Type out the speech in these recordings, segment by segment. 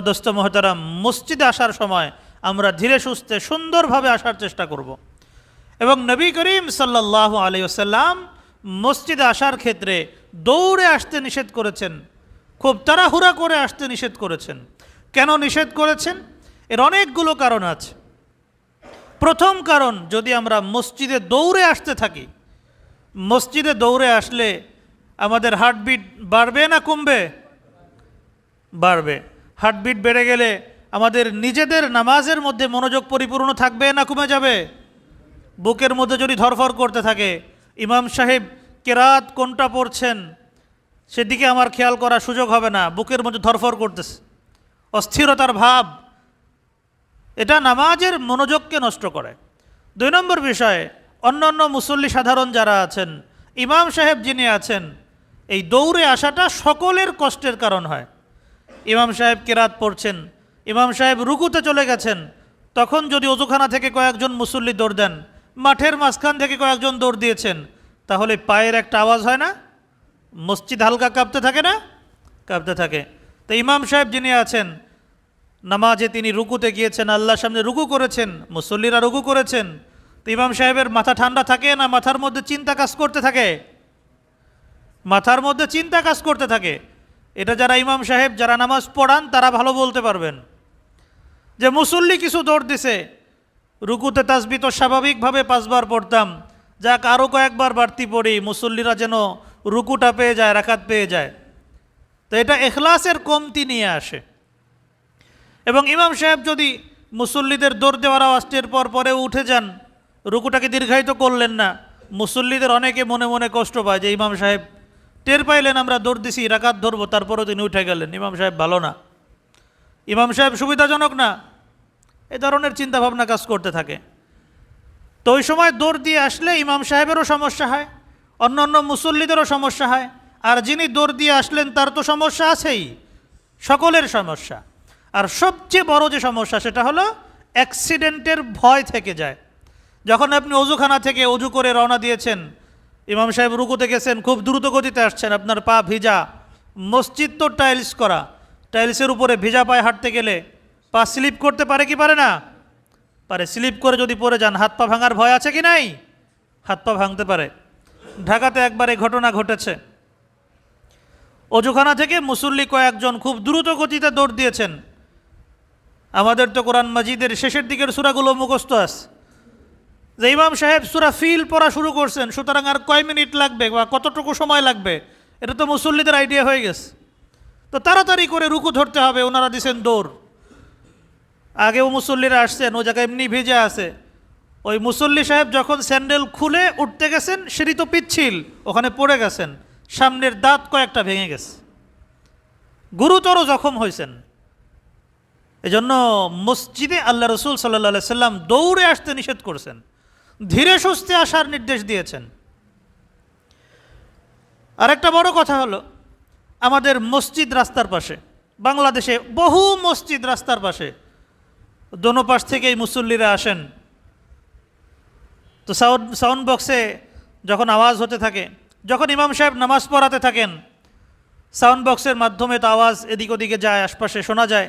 দোস্ত মহতারাম মসজিদে আসার সময় আমরা ধীরে সুস্থে, সুন্দরভাবে আসার চেষ্টা করব। এবং নবী করিম সাল্লাহ আলিয়াল্লাম মসজিদে আসার ক্ষেত্রে দৌড়ে আসতে নিষেধ করেছেন, খুব তাড়াহুড়া করে আসতে নিষেধ করেছেন। কেন নিষেধ করেছেন? এর অনেকগুলো কারণ আছে। প্রথম কারণ, যদি আমরা মসজিদে দৌড়ে আসতে থাকি, মসজিদে দৌড়ে আসলে আমাদের হার্টবিট বাড়বে না কমবে? বাড়বে। হার্টবিট বেড়ে গেলে আমাদের নিজেদের নামাজের মধ্যে মনোযোগ পরিপূর্ণ থাকবে না কমে যাবে? বুকের মধ্যে যদি ধরফর করতে থাকে, ইমাম সাহেব কেরাত কোনটা পড়ছেন সেদিকে আমার খেয়াল করার সুযোগ হবে না, বুকের মধ্যে ধরফর করতেছে। অস্থিরতার ভাব, এটা নামাজের মনোযোগকে নষ্ট করে। দুই নম্বর বিষয়ে অন্য অন্য মুসল্লি সাধারণ যারা আছেন, ইমাম সাহেব যিনি আছেন, এই দৌড়ে আসাটা সকলের কষ্টের কারণ হয়। ইমাম সাহেব কেরাত পড়ছেন, ইমাম সাহেব রুকুতে চলে গেছেন, তখন যদি অজুখানা থেকে কয়েকজন মুসল্লি দৌড় দেন, মাঠের মাঝখান থেকে কয়েকজন দৌড় দিয়েছেন, তাহলে পায়ের একটা আওয়াজ হয় না? মসজিদ হালকা কাঁপতে থাকে না? কাঁপতে থাকে। তো ইমাম সাহেব যিনি আছেন, নামাজে তিনি রুকুতে গিয়েছেন, আল্লাহর সামনে রুকু করেছেন, মুসল্লিরা রুকু করেছেন, তো ইমাম সাহেবের মাথা ঠান্ডা থাকে না? মাথার মধ্যে চিন্তা কাজ করতে থাকে? মাথার মধ্যে চিন্তা কাজ করতে থাকে। এটা যারা ইমাম সাহেব, যারা নামাজ পড়ান, তারা ভালো বলতে পারবেন। যে মুসল্লি কিছু দৌড় দিছে, রুকুতে তাসবি তো স্বাভাবিকভাবে পাঁচবার পড়তাম। যাক আরও কয়েকবার বাড়তি পড়ি, মুসল্লিরা যেন রুকুটা পেয়ে যায় রাখাত পেয়ে যায়। তো এটা এখলাসের কমতি নিয়ে আসে। এবং ইমাম সাহেব যদি মুসল্লিদের দৌড় দেওয়ার আওয়াজটির পর পরে উঠে যান, রুকুটাকে দীর্ঘায়িত করলেন না। মুসল্লিদের অনেকে মনে মনে কষ্ট পায় যে ইমাম সাহেব টের পাইলেন আমরা দৌড় দিছি, রাকাত ধরবো তারপরও তিনি উঠে গেলেন। ইমাম সাহেব ভালো না। ইমাম সাহেব সুবিধাজনক না। এ ধরনের চিন্তাভাবনা কাজ করতে থাকে। তো ওই সময় দৌড় দিয়ে আসলে ইমাম সাহেবেরও সমস্যা হয় অন্য অন্য মুসল্লিদেরও সমস্যা হয়। আর যিনি দৌড় দিয়ে আসলেন, তার তো সমস্যা আছেই, সকলের সমস্যা। আর সবচেয়ে বড় যে সমস্যা, সেটা হলো অ্যাক্সিডেন্টের ভয় থেকে যায়। যখন আপনি অজুখানা থেকে অজু করে রওনা দিয়েছেন ইমাম সাহেব রুকুতে গেছেন, খুব দ্রুত গতিতে আসছেন, আপনার পা ভিজা। মসজিদ তো টাইলস করা। টাইলসের উপরে ভিজা পায়ে হাঁটতে গেলে পা স্লিপ করতে পারে কি পারে না? পারে। স্লিপ করে যদি পড়ে যান, হাত পা ভাঙার ভয় আছে কি নাই? হাত পা ভাঙতে পারে। ঢাকাতে একবার এই ঘটনা ঘটেছে। অজুখানা থেকে মুসল্লি কয়েকজন খুব দ্রুত গতিতে দৌড় দিয়েছেন। আমাদের তো কোরআন মাজিদের শেষের দিকের সুরাগুলো মুখস্থ আছে। যে ইমাম সাহেব সুরা ফিল পড়া শুরু করছেন, সুতরাং আর কয় মিনিট লাগবে বা কতটুকু সময় লাগবে, এটা তো মুসল্লিদের আইডিয়া হয়ে গেছে। তো তাড়াতাড়ি করে রুকু ধরতে হবে, ওনারা দিছেন দৌড়। আগেও মুসল্লিরা আসছেন, ও জায়গায় এমনি ভেজে আছে। ওই মুসল্লি সাহেব যখন স্যান্ডেল খুলে উঠতে গেছেন সেটি তো পিচ্ছিল, ওখানে পড়ে গেছেন, সামনের দাঁত কয়েকটা ভেঙে গেছে। গুরুতর জখম হয়েছেন। এজন্য মসজিদে আল্লাহ রসুল সাল্লা সাল্লাম দৌড়ে আসতে নিষেধ করছেন। ধীরে সুস্থে আসার নির্দেশ দিয়েছেন। আরেকটা বড় কথা হলো, আমাদের মসজিদ রাস্তার পাশে, বাংলাদেশে বহু মসজিদ রাস্তার পাশে, দোনো পাশ থেকেই মুসল্লিরা আসেন। তো সাউন্ড সাউন্ড বক্সে যখন আওয়াজ হতে থাকে, যখন ইমাম সাহেব নামাজ পড়াতে থাকেন, সাউন্ড বক্সের মাধ্যমে তো আওয়াজ এদিক ওদিকে যায়, আশপাশে শোনা যায়।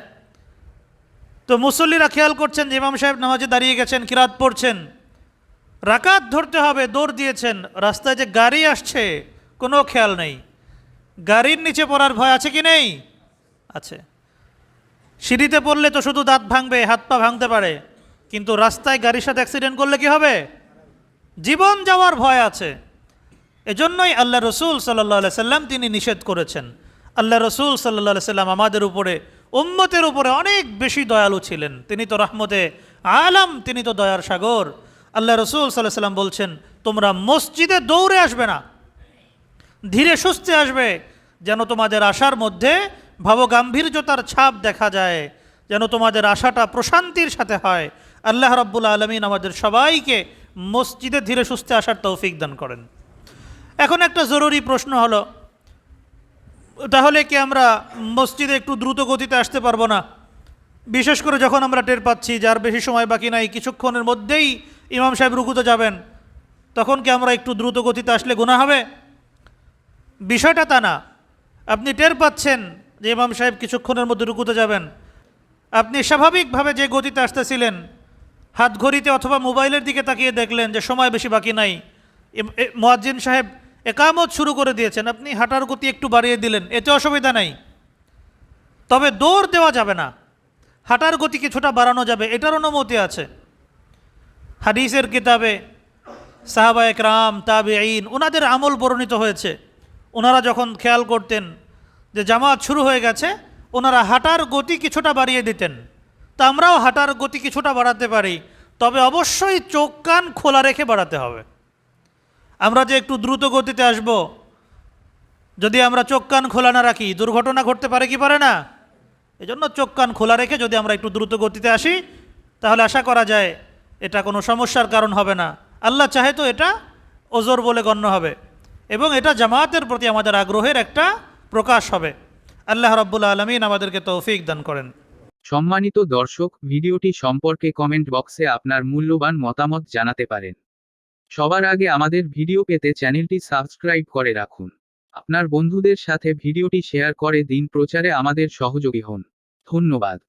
তো মুসল্লিরা খেয়াল করছেন যে ইমাম সাহেব নামাজে দাঁড়িয়ে গেছেন, কিরাত পড়ছেন। রাকাত ধরতে হবে, দৌড় দিয়েছেন, রাস্তায় যে গাড়ি আসছে, কোনো খেয়াল নেই। গাড়ির নিচে পড়ার ভয় আছে কি নেই? আছে। সিঁড়িতে পড়লে তো শুধু দাঁত ভাঙবে, হাত পা ভাঙতে পারে, কিন্তু রাস্তায় গাড়ির সাথে অ্যাক্সিডেন্ট করলে কি হবে? জীবন যাওয়ার ভয় আছে। এজন্যই আল্লাহ রসুল সাল্লাহ সাল্লাম তিনি নিষেধ করেছেন। আল্লাহ রসুল সাল্লাহ সাল্লাম আমাদের উপরে, উম্মতের উপরে অনেক বেশি দয়ালু ছিলেন। তিনি তো রহমতে আলাম, তিনি তো দয়ার সাগর। আল্লাহ রসুল সাল্লাহ সাল্লাম বলছেন, তোমরা মসজিদে দৌড়ে আসবে না। ধীরে সুস্থে আসবে, যেন তোমাদের আশার মধ্যে ভাবগাম্ভীর্যতার ছাপ দেখা যায়, যেন তোমাদের আশাটা প্রশান্তির সাথে হয়। আল্লাহ রব্বুল আলমিন আমাদের সবাইকে মসজিদে ধীরে সুস্থে আসার তৌফিক দান করেন। এখন একটা জরুরি প্রশ্ন হলো, তাহলে কি আমরা মসজিদে একটু দ্রুত গতিতে আসতে পারব না? বিশেষ করে যখন আমরা টের পাচ্ছি যার বেশি সময় বাকি নাই, কিছুক্ষণের মধ্যেই ইমাম সাহেব রুকুতে যাবেন, তখন কি আমরা একটু দ্রুত গতিতে আসলে গুণা হবে? বিষয়টা তা না। আপনি টের পাচ্ছেন যে ইমাম সাহেব কিছুক্ষণের মধ্যে রুকুতে যাবেন। আপনি স্বাভাবিকভাবে যে গতিতে আসতেছিলেন, হাত ঘড়িতে অথবা মোবাইলের দিকে তাকিয়ে দেখলেন যে সময় বেশি বাকি নাই। মোয়াজ্জিন সাহেব একামত শুরু করে দিয়েছেন। আপনি হাঁটার গতি একটু বাড়িয়ে দিলেন, এতে অসুবিধা নাই। তবে দৌড় দেওয়া যাবে না। হাঁটার গতি কিছুটা বাড়ানো যাবে, এটার অনুমতি আছে। হাদিসের কিতাবে সাহাবা একরাম তাবে আইন ওনাদের আমল বর্ণিত হয়েছে। ওনারা যখন খেয়াল করতেন যে জামাত শুরু হয়ে গেছে ওনারা হাঁটার গতি কিছুটা বাড়িয়ে দিতেন। তা আমরাও হাঁটার গতি কিছুটা বাড়াতে পারি, তবে অবশ্যই চোখ কান খোলা রেখে বাড়াতে হবে। আমরা যে একটু দ্রুত গতিতে আসব, যদি আমরা চোখ কান খোলা না রাখি, দুর্ঘটনা ঘটতে পারে কি পারে না? এজন্য চোখ কান খোলা রেখে যদি আমরা একটু দ্রুত গতিতে আসি, তাহলে আশা করা যায় এটা কোনো সমস্যার কারণ হবে না। আল্লাহ চাহে তো এটা ওজোর বলে গণ্য হবে এবং এটা জামায়াতের প্রতি আমাদের আগ্রহের একটা প্রকাশ হবে। আল্লাহ রব্বুল আলমিন আমাদেরকে তৌফিক দান করেন। সম্মানিত দর্শক, ভিডিওটি সম্পর্কে কমেন্ট বক্সে আপনার মূল্যবান মতামত জানাতে পারেন। সবার আগে আমাদের ভিডিও পেতে চ্যানেলটি সাবস্ক্রাইব করে রাখুন। আপনার বন্ধুদের সাথে ভিডিওটি শেয়ার করে দিন, প্রচারে আমাদের সহযোগী হন। ধন্যবাদ।